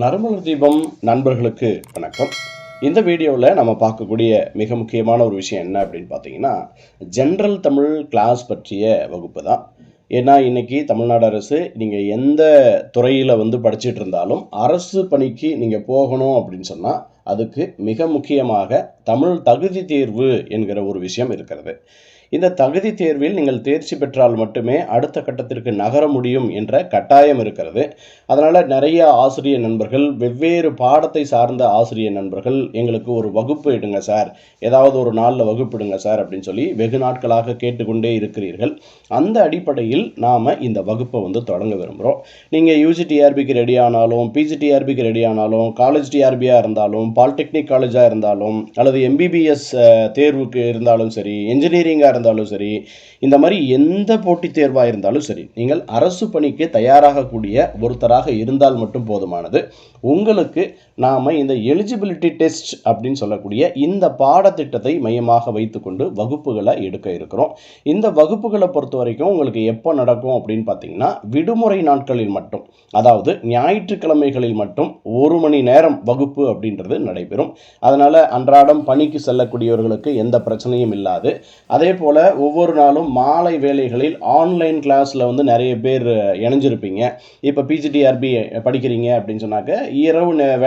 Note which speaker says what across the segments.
Speaker 1: நறுமலர் தீபம் நண்பர்களுக்கு வணக்கம். இந்த வீடியோவில் நம்ம பார்க்கக்கூடிய மிக முக்கியமான ஒரு விஷயம் என்ன அப்படின்னு பார்த்தீங்கன்னா ஜென்ரல் தமிழ் கிளாஸ் பற்றிய வகுப்பு தான். ஏன்னா இன்னைக்கு தமிழ்நாடு அரசு நீங்கள் எந்த துறையில் வந்து படிச்சிட்டு இருந்தாலும் அரசு பணிக்கு நீங்கள் போகணும் அப்படின்னு சொன்னால் அதுக்கு மிக முக்கியமாக தமிழ் தகுதி தேர்வு என்கிற ஒரு விஷயம் இருக்கிறது. இந்த தகுதி தேர்வில் நீங்கள் தேர்ச்சி பெற்றால் மட்டுமே அடுத்த கட்டத்திற்கு நகர முடியும் என்ற கட்டாயம் இருக்கிறது. அதனால் நிறைய ஆசிரியர் நண்பர்கள் வெவ்வேறு பாடத்தை சார்ந்த ஆசிரியர் நண்பர்கள் எங்களுக்கு ஒரு வகுப்பு எடுங்க சார். ஏதாவது ஒரு நாளில் வகுப்பிடுங்க சார் அப்படின்னு சொல்லி வெகு நாட்களாக கேட்டுக்கொண்டே இருக்கிறீர்கள். அந்த அடிப்படையில் நாம் இந்த வகுப்பை வந்து தொடங்க விரும்புகிறோம் நீங்கள் யூஜிடிஆர்பிக்கு ரெடி ஆனாலும் பிஜிடிஆர்பிக்கு ரெடி ஆனாலும் காலேஜ் டிஆர்பியாக இருந்தாலும் பாலிடெக்னிக் காலேஜாக இருந்தாலும் அல்லது எம்பிபிஎஸ் தேர்வுக்கு இருந்தாலும் சரி இன்ஜினியரிங்காக இருந்தாலும் சரி இந்த மாதிரி எந்த போட்டித் தேர்வாக இருந்தாலும் சரி நீங்கள் அரசு பணிக்கு தயாராகக்கூடிய ஒருத்தராக இருந்தால் மட்டும் போதுமானது. உங்களுக்கு நாம் இந்த எலிஜிபிலிட்டி டெஸ்ட் அப்படின்னு சொல்லக்கூடிய இந்த பாடத்திட்டத்தை மையமாக வைத்துக்கொண்டு வகுப்புகளை எடுக்க இருக்கிறோம். இந்த வகுப்புகளை பொறுத்த வரைக்கும் உங்களுக்கு எப்போ நடக்கும் அப்படின்னு பார்த்தீங்கன்னா விடுமுறை நாட்களில் மட்டும் அதாவது ஞாயிற்றுக்கிழமைகளில் மட்டும் ஒரு மணி நேரம் வகுப்பு அப்படின்றது நடைபெறும். அதனால் அன்றாடம் பணிக்கு செல்லக்கூடியவர்களுக்கு எந்த பிரச்சனையும் இல்லாது. அதே போல் ஒவ்வொரு நாளும் மாலை வேலைகளில் ஆன்லைன் கிளாஸில் வந்து நிறைய பேர் இணைஞ்சிருப்பீங்க. இப்போ பிஜிடிஆர்பி படிக்கிறீங்க அப்படின்னு சொன்னாக்க இரவு நே-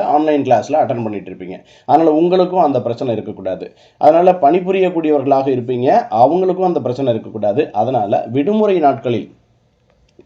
Speaker 1: ஆன்லைன் கிளாஸில் அட்டன் பண்ணிட்டு இருப்பீங்க. அதனால் உங்களுக்கும் அந்த பிரச்சனை இருக்கக்கூடாது. அதனால் பணிபுரியக்கூடியவர்களாக இருப்பீங்க. அவங்களுக்கும் அந்த பிரச்சனை இருக்கக்கூடாது. அதனால் விடுமுறை நாட்களில்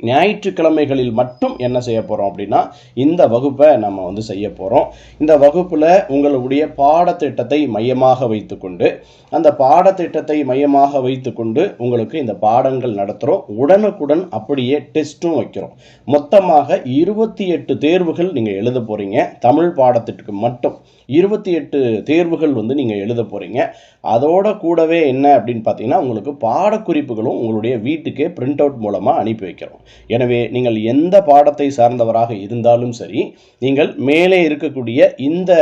Speaker 1: ஞாயிற்றுக்கிழமைகளில் மட்டும் என்ன செய்ய போகிறோம் அப்படின்னா இந்த வகுப்பை நம்ம வந்து செய்ய போகிறோம் இந்த வகுப்பில் உங்களுடைய பாடத்திட்டத்தை மையமாக வைத்துக்கொண்டு அந்த பாடத்திட்டத்தை மையமாக வைத்துக்கொண்டு உங்களுக்கு இந்த பாடங்கள் நடத்துகிறோம் உடனுக்குடன் அப்படியே டெஸ்ட்டும் வைக்கிறோம். மொத்தமாக இருபத்தி எட்டு தேர்வுகள் நீங்கள் எழுத போகிறீங்க தமிழ் பாடத்திற்கு மட்டும் இருபத்தி எட்டு தேர்வுகள் வந்து நீங்கள் எழுத போகிறீங்க அதோட கூடவே என்ன அப்படின்னு பார்த்தீங்கன்னா உங்களுக்கு பாடக்குறிப்புகளும் உங்களுடைய வீட்டுக்கே பிரிண்ட் அவுட் மூலமாக அனுப்பி வைக்கிறோம். எனவே நீங்கள் எந்த பாடத்தை சார்ந்தவராக இருந்தாலும் சரி நீங்கள் மேலே இருக்கக்கூடிய இந்த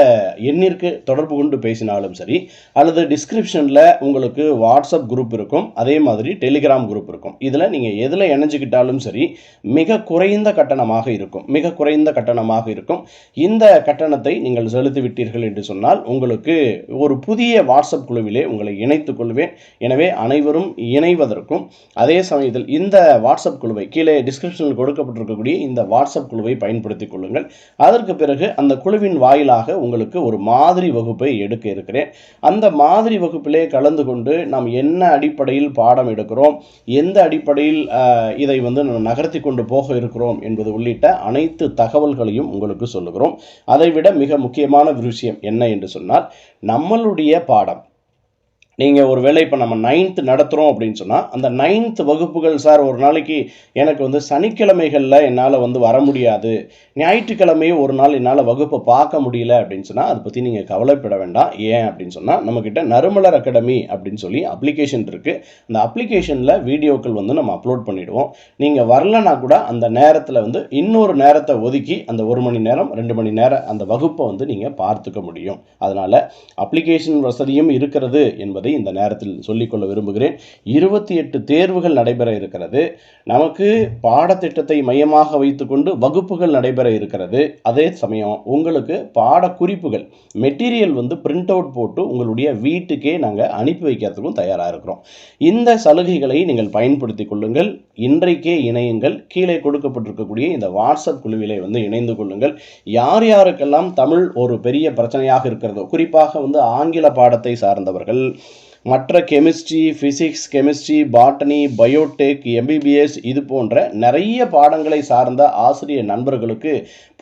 Speaker 1: எண்ணிற்கு தொடர்பு கொண்டு பேசினாலும் சரி அல்லது டிஸ்கிரிப்ஷனில் உங்களுக்கு வாட்ஸ்அப் குரூப் இருக்கும் அதே மாதிரி டெலிகிராம் குரூப் இருக்கும். இதில் நீங்கள் எதில் இணைஞ்சிக்கிட்டாலும் சரி மிக குறைந்த கட்டணமாக இருக்கும் மிக குறைந்த கட்டணமாக இருக்கும். இந்த கட்டணத்தை நீங்கள் செலுத்தி விட்டீர்கள் என்று சொன்னால் உங்களுக்கு ஒரு புதிய வாட்ஸ்அப் குழுவிலே உங்களை இணைத்துக் கொள்வேன். எனவே அனைவரும் இணைவதற்கும் அதே சமயத்தில் இந்த வாட்ஸ்அப் குழுவை கீழே டிஸ்கிரிப்ஷனில் கொடுக்கப்பட்டிருக்கக்கூடிய இந்த வாட்ஸ்அப் குழுவை பயன்படுத்திக் கொள்ளுங்கள். அதற்கு பிறகு அந்த குழுவின் வாயிலாக உங்களுக்கு ஒரு மாதிரி வகுப்பை எடுக்க இருக்கிறேன். அந்த மாதிரி வகுப்பிலே கலந்து கொண்டு நாம் என்ன அடிப்படையில் பாடம் எடுக்கிறோம் எந்த அடிப்படையில் இதை வந்து நாம் நகர்த்தி கொண்டு போக இருக்கிறோம் என்பது உள்ளிட்ட அனைத்து தகவல்களையும் உங்களுக்கு சொல்லுகிறோம். அதைவிட மிக முக்கியமான ஒரு விஷயம் என்ன என்று சொன்னால் நம்மளுடைய பாடம் நீங்கள் ஒரு வேளை இப்போ நம்ம நைன்த்து நடத்துகிறோம் அப்படின்னு சொன்னால் அந்த நைன்த் வகுப்புகள் சார் ஒரு நாளைக்கு எனக்கு வந்து சனிக்கிழமைகளில் என்னால் வந்து வர முடியாது. ஞாயிற்றுக்கிழமையும் ஒரு நாள் என்னால் வகுப்பை பார்க்க முடியல அப்படின்னு சொன்னால் அதை பற்றி நீங்கள் கவலைப்பட வேண்டாம். ஏன் அப்படின்னு சொன்னால் நம்மக்கிட்ட நறுமலர் அகாடமி அப்படின்னு சொல்லி அப்ளிகேஷன் இருக்குது அந்த அப்ளிகேஷனில் வீடியோக்கள் வந்து நம்ம அப்லோட் பண்ணிவிடுவோம் நீங்கள் வரலனா கூட அந்த நேரத்தில் வந்து இன்னொரு நேரத்தை ஒதுக்கி அந்த ஒரு மணி நேரம் ரெண்டு மணி நேரம் அந்த வகுப்பை வந்து நீங்கள் பார்த்துக்க முடியும். அதனால் அப்ளிகேஷன் வசதியும் இருக்கிறது என்பதை இந்த நேரத்தில் சொல்லிக்கொள்ள விரும்புகிறேன். இருபத்தி எட்டு தேர்வுகள் நடைபெற இருக்கிறது. நமக்கு பாடத்திட்டத்தை மையமாக வைத்துக்கொண்டு வகுப்புகள் நடைபெற இருக்கிறது. அதே சமயம் உங்களுக்கு பாடக்குறிப்புகள் மெட்டீரியல் வந்து பிரிண்ட் அவுட் போட்டு உங்களுடைய வீட்டுக்கே நாங்கள் அனுப்பி வைக்கிறதுக்கும் தயாராக இருக்கிறோம். இந்த சலுகைகளை நீங்கள் பயன்படுத்திக் கொள்ளுங்கள். இன்றைக்கே இணையுங்கள். கீழே கொடுக்கப்பட்டிருக்கக்கூடிய இந்த வாட்ஸ்அப் குழுவிலே வந்து இணைந்து கொள்ளுங்கள். யார் யாருக்கெல்லாம் தமிழ் ஒரு பெரிய பிரச்சனையாக இருக்கிறதோ குறிப்பாக வந்து ஆங்கில பாடத்தை சார்ந்தவர்கள் மற்ற chemistry physics chemistry botany biotech MBBS இது போன்ற நிறைய பாடங்களை சார்ந்த ஆசிரியர் நண்பர்களுக்கு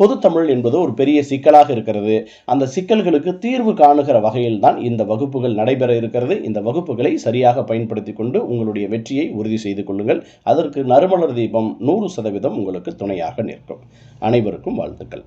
Speaker 1: பொதுத்தமிழ் என்பது ஒரு பெரிய சிக்கலாக இருக்கிறது. அந்த சிக்கல்களுக்கு தீர்வு காணுகிற வகையில் தான் இந்த வகுப்புகள் நடைபெற இருக்கிறது. இந்த வகுப்புகளை சரியாக பயன்படுத்தி கொண்டு உங்களுடைய வெற்றியை உறுதி செய்து கொள்ளுங்கள். அதற்கு நறுமலர் தீபம் நூறு சதவீதம் உங்களுக்கு துணையாக நிற்கும். அனைவருக்கும் வாழ்த்துக்கள்.